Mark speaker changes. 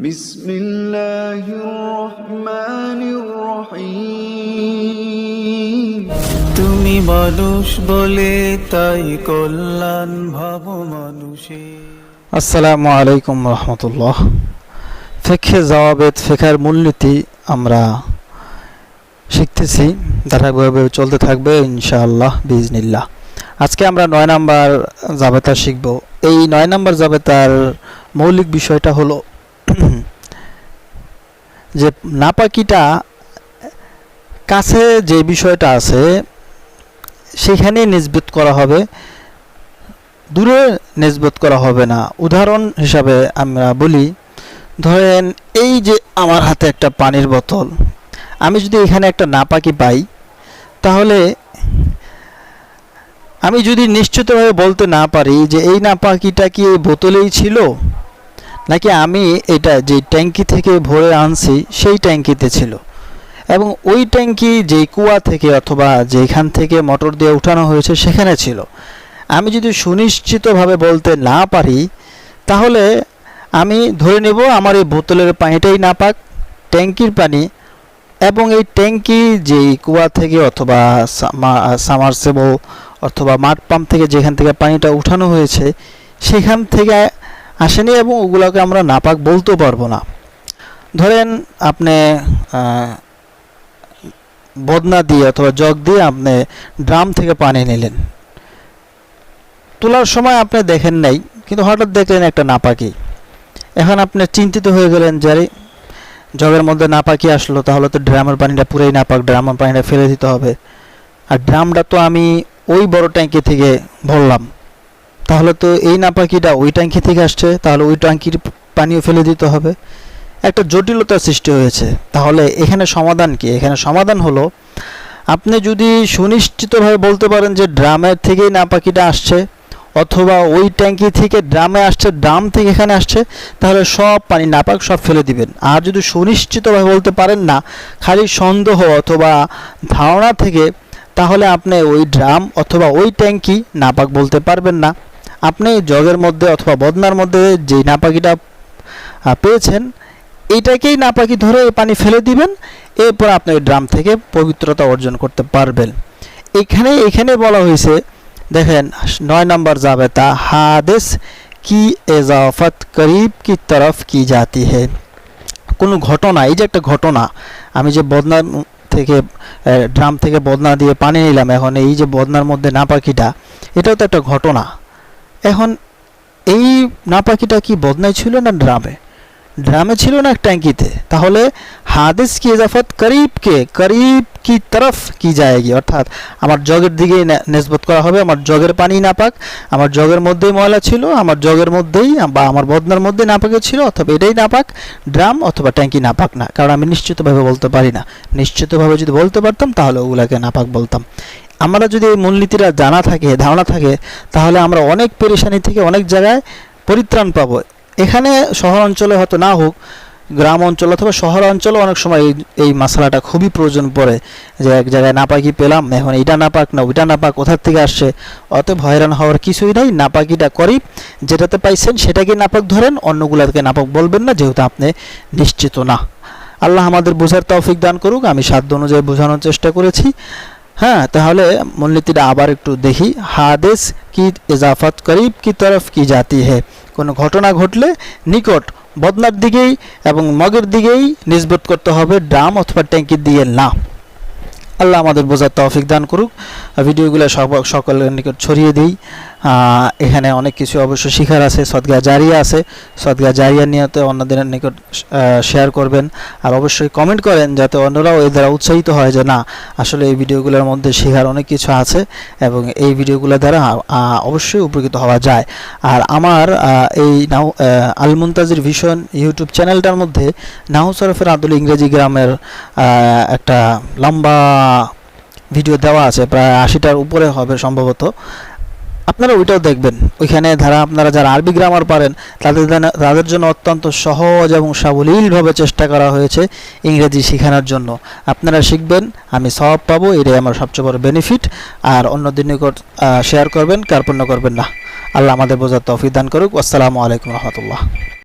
Speaker 1: بسم الله الرحمن الرحيم
Speaker 2: তুমি মানুষ বলে তাই কল্যাণ ভাব মানুষে আসসালামু আলাইকুম রহমতুল্লাহ ফেখে জওয়াবেদ ফেখার মূলনীতি আমরা শিখতেছি ধারাবাহিকভাবে চলতে থাকবে ইনশাআল্লাহ বিজনিল্লাহ আজকে আমরা নয় নাম্বার জাবেতা শিখব এই নয় নাম্বার জাবেতার মৌলিক বিষয়টা হলো যে নাপাকিটা কাছে যে বিষয়টা আছে সেখানে নিজবত করা হবে। দূরে নিজবত করা হবে না। উদাহরণ হিসাবে আমরা বলি, ধরেন এই যে আমার হাতে একটা পানির বোতল, আমি যদি এখানে একটা নাপাকি পাই, তাহলে আমি যদি নিশ্চিতভাবে বলতে না পারি যে এই নাপাকিটা কি এই বোতলেই ছিল নাকি আমি এটা যে ট্যাঙ্কি থেকে ভরে আনছি, সেই ট্যাঙ্কিতে ছিল। এবং ওই ট্যাঙ্কি যেই কুয়া থেকে অথবা যেখান থেকে মোটর দিয়ে উঠানো হয়েছে, সেখানে ছিল। আমি যদি সুনিশ্চিতভাবে বলতে না পারি, তাহলে আমি ধরে নেব আমার এই বোতলের পানিটাই না পাক, ট্যাঙ্কির পানি এবং এই ট্যাঙ্কি যেই কুয়া থেকে অথবা সামারসেবল অথবা মাঠ পাম্প থেকে যেখান থেকে পানিটা উঠানো হয়েছে, সেখান থেকে আসেনি এবং ওগুলোকে আমরা নাপাক বলতেও পারব না। ধরেন আপনি বদনা দিয়ে অথবা জগ দিয়ে আপনি ড্রাম থেকে পানি নিলেন। তোলার সময় আপনি দেখেন নাই, কিন্তু হঠাৎ দেখলেন একটা নাপাকি। এখন আপনি চিন্তিত হয়ে গেলেন যে জগের মধ্যে নাপাকি আসলো, তাহলে তো ড্রামের পানিটা পুরোই নাপাক, ড্রামের পানিটা ফেলে দিতে হবে। আর ড্রামটা তো আমি ওই বড় ট্যাঙ্কি থেকে ভরলাম। তাহলে তো এই নাপাকিটা ওই ট্যাঙ্কি থেকে আসছে, তাহলে ওই ট্যাঙ্কির পানিও ফেলে দিতে হবে। একটা জটিলতার সৃষ্টি হয়েছে। তাহলে এখানে সমাধান কি? এখানে সমাধান হলো, আপনি যদি সুনিশ্চিতভাবে বলতে পারেন যে ড্রামের থেকেই নাপাকিটা আসছে, অথবা ওই ট্যাঙ্কি থেকে ড্রামে আসছে, ড্রাম থেকে এখানে আসছে, তাহলে সব পানি নাপাক সব ফেলে দিবেন। আর যদি সুনিশ্চিতভাবে বলতে পারেন না, খালি সন্দেহ অথবা ধারণা থেকে, তাহলে আপনি ওই ড্রাম অথবা ওই ট্যাঙ্কি নাপাক বলতে পারবেন না। আপনি জগের মধ্যে অথবা বদনার মধ্যে যেই নাপাকিটা পেয়েছেন এইটাকেই নাপাকি ধরে এই পানি ফেলে দিবেন, এরপর আপনি ওই ড্রাম থেকে পবিত্রতা অর্জন করতে পারবেন। এখানে এখানে বলা হয়েছে, দেখেন, নয় নম্বর যাবে তা হাদেস কি এজাফত করিব কি তরফ কি জাতি হে। কোনো ঘটনা, এই যে একটা ঘটনা, আমি যে বদনা থেকে ড্রাম থেকে বদনা দিয়ে পানি নিলাম, এখন এই যে বদনার মধ্যে নাপাকিটা, এটাও তো একটা ঘটনা। এখন এই নাপাকিটা কি বদনায় ছিল না ড্রামে? ড্রামে ছিল না ট্যাঙ্কিতে। তাহলে হাদিস কি ইজাফত করিব কে করিব কি তরফ কি যায়গি? অর্থাৎ আমার জগের দিকে নেসবত করা হবে, আমার জগের পানি নাপাক, আমার জগের মধ্যেই ময়লা ছিল, আমার জগের মধ্যেই বা আমার বদনার মধ্যে নাপাকে ছিল, অথবা এটাই নাপাক, ড্রাম অথবা ট্যাঙ্কি নাপাক না। কারণ আমি নিশ্চিতভাবে বলতে পারি না। নিশ্চিতভাবে যদি বলতে পারতাম, তাহলে ওগুলাকে নাপাক বলতাম। আমরা যদি এই মূলনীতিটা জানা থাকে, ধারণা থাকে, তাহলে আমরা অনেক পেরেশানি থেকে অনেক জায়গায় পরিত্রাণ পাবো। এখানে শহর অঞ্চলে হয়তো না হোক, গ্রাম অঞ্চল অথবা শহর অঞ্চলে অনেক সময় এই এই মশলাটা খুবই প্রয়োজন পড়ে যে এক জায়গায় নাপাকি পেলাম, এখন এইটা নাপাক না ওইটা নাপাক কোথার থেকে আসছে? অত হয়রান হওয়ার কিছুই নাই নাপাকিটা করি যেটাতে পাইছেন সেটাকে নাপাক ধরেন, অন্যগুলোকে নাপাক বলবেন না, যেহেতু আপনি নিশ্চিত না। আল্লাহ আমাদের বোঝার তৌফিক দান করুক, আমি সাধ্য অনুযায়ী বোঝানোর চেষ্টা করেছি। হ্যাঁ তাহলে মূলনীতিটা আবার একটু দেখি। হাদেস কি ইজাফত করিব কি তরফ কি জাতি হে? কোনো ঘটনা ঘটলে নিকট বদনার দিকেই এবং মগের দিকেই নিজবত করতে হবে, ড্রাম অথবা ট্যাঙ্কি দিয়ে না। আল্লাহ আমাদের বোঝার তৌফিক দান করুক। ভিডিওগুলো সব সকলের নিকট ছড়িয়ে দিই। এখানে অনেক কিছু অবশ্য শিখার আছে। সদগা জারিয়া আছে। সদগা জারিয়া নিয়তে অন্যদের নিকট শেয়ার করবেন। আর অবশ্যই কমেন্ট করেন যাতে অন্যরাও এর দ্বারা উৎসাহিত হয় যে না আসলে এই ভিডিওগুলোর মধ্যে শেখার অনেক কিছু আছে এবং এই ভিডিওগুলো দ্বারা অবশ্যই উপকৃত হওয়া যায়। আর আমার এই নাও আহ, আল মুনতাজির ভিশন ইউটিউব চ্যানেলটার মধ্যে নাহু সরফের আদুল ইংরেজি গ্রামের একটা লম্বা ভিডিও দেওয়া আছে, প্রায় আশিটার উপরে হবে সম্ভবত। আপনারা ওইটাও দেখবেন। ওইখানে ধারা, আপনারা যারা আরবি গ্রামার পারেন, তাদের তাদের জন্য অত্যন্ত সহজ এবং সাবলীলভাবে চেষ্টা করা হয়েছে ইংরেজি শেখানোর জন্য। আপনারা শিখবেন, আমি সব পাবো, এটাই আমার সবচেয়ে বড় বেনিফিট আর অন্যদের নিকট শেয়ার করবেন, কার্পণ্য করবেন না। আল্লাহ আমাদের বোঝার তৌফিক দান করুক। আসসালামু আলাইকুম রহমতুল্লাহ।